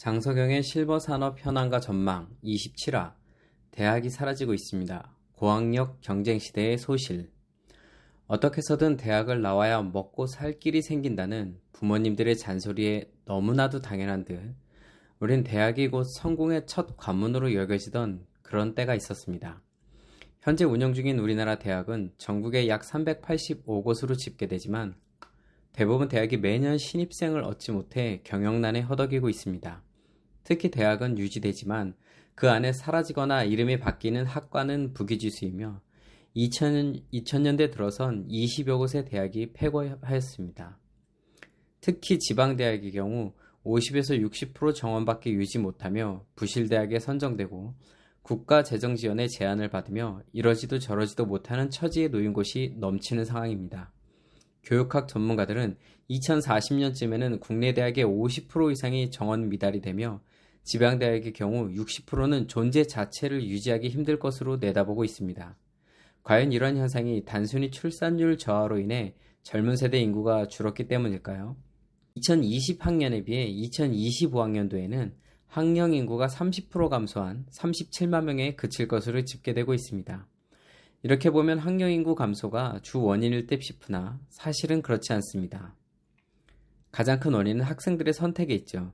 장서경의 실버 산업 현황과 전망 27화 대학이 사라지고 있습니다. 고학력 경쟁 시대의 소실 어떻게 해서든 대학을 나와야 먹고 살 길이 생긴다는 부모님들의 잔소리에 너무나도 당연한 듯 우린 대학이 곧 성공의 첫 관문으로 여겨지던 그런 때가 있었습니다. 현재 운영 중인 우리나라 대학은 전국에 약 385곳으로 집계되지만 대부분 대학이 매년 신입생을 얻지 못해 경영난에 허덕이고 있습니다. 특히 대학은 유지되지만 그 안에 사라지거나 이름이 바뀌는 학과는 부기지수이며 2000, 2000년대 들어선 20여 곳의 대학이 폐거하였습니다. 특히 지방대학의 경우 50에서 60% 정원밖에 유지 못하며 부실대학에 선정되고 국가 재정 지원의 제한을 받으며 이러지도 저러지도 못하는 처지에 놓인 곳이 넘치는 상황입니다. 교육학 전문가들은 2040년쯤에는 국내 대학의 50% 이상이 정원 미달이 되며 지방대학의 경우 60%는 존재 자체를 유지하기 힘들 것으로 내다보고 있습니다. 과연 이런 현상이 단순히 출산율 저하로 인해 젊은 세대 인구가 줄었기 때문일까요? 2020학년에 비해 2025학년도에는 학령 인구가 30% 감소한 37만 명에 그칠 것으로 집계되고 있습니다. 이렇게 보면 학령 인구 감소가 주 원인일 듯 싶으나 사실은 그렇지 않습니다. 가장 큰 원인은 학생들의 선택에 있죠.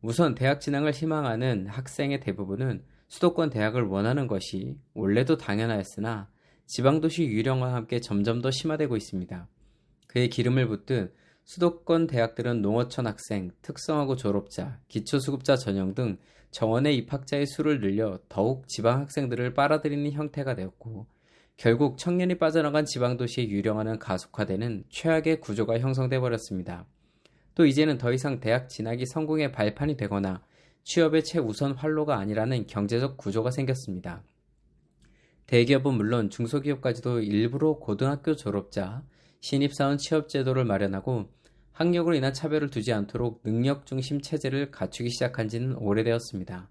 우선 대학 진학을 희망하는 학생의 대부분은 수도권 대학을 원하는 것이 원래도 당연하였으나 지방도시 유령과 함께 점점 더 심화되고 있습니다. 그에 기름을 붓듯 수도권 대학들은 농어촌 학생, 특성화고 졸업자, 기초수급자 전형 등 정원의 입학자의 수를 늘려 더욱 지방 학생들을 빨아들이는 형태가 되었고 결국 청년이 빠져나간 지방도시에 유령하는 가속화되는 최악의 구조가 형성돼 버렸습니다. 또 이제는 더 이상 대학 진학이 성공의 발판이 되거나 취업의 최우선 활로가 아니라는 경제적 구조가 생겼습니다. 대기업은 물론 중소기업까지도 일부러 고등학교 졸업자, 신입사원 취업 제도를 마련하고 학력으로 인한 차별을 두지 않도록 능력 중심 체제를 갖추기 시작한 지는 오래되었습니다.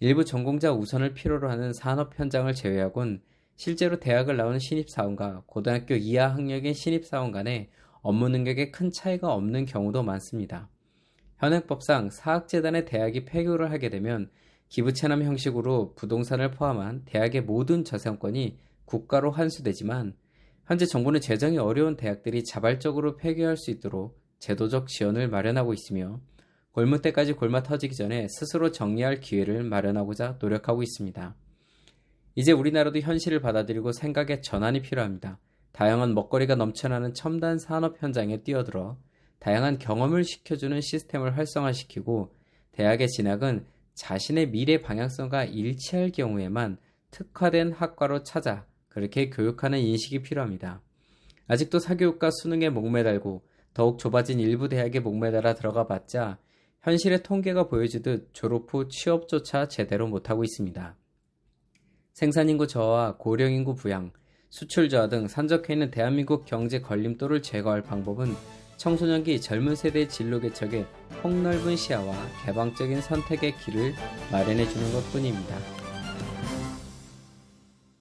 일부 전공자 우선을 필요로 하는 산업 현장을 제외하곤 실제로 대학을 나온 신입사원과 고등학교 이하 학력의 신입사원 간에 업무 능력에 큰 차이가 없는 경우도 많습니다. 현행법상 사학재단의 대학이 폐교를 하게 되면 기부채납 형식으로 부동산을 포함한 대학의 모든 자산권이 국가로 환수되지만 현재 정부는 재정이 어려운 대학들이 자발적으로 폐교할 수 있도록 제도적 지원을 마련하고 있으며 골무 때까지 골마 터지기 전에 스스로 정리할 기회를 마련하고자 노력하고 있습니다. 이제 우리나라도 현실을 받아들이고 생각의 전환이 필요합니다. 다양한 먹거리가 넘쳐나는 첨단 산업 현장에 뛰어들어 다양한 경험을 시켜주는 시스템을 활성화시키고 대학의 진학은 자신의 미래 방향성과 일치할 경우에만 특화된 학과로 찾아 그렇게 교육하는 인식이 필요합니다. 아직도 사교육과 수능에 목매달고 더욱 좁아진 일부 대학에 목매달아 들어가 봤자 현실의 통계가 보여주듯 졸업 후 취업조차 제대로 못하고 있습니다. 생산인구 저하와 고령인구 부양, 수출 저하 등 산적해 있는 대한민국 경제 걸림돌을 제거할 방법은 청소년기 젊은 세대의 진로 개척에 폭넓은 시야와 개방적인 선택의 길을 마련해 주는 것 뿐입니다.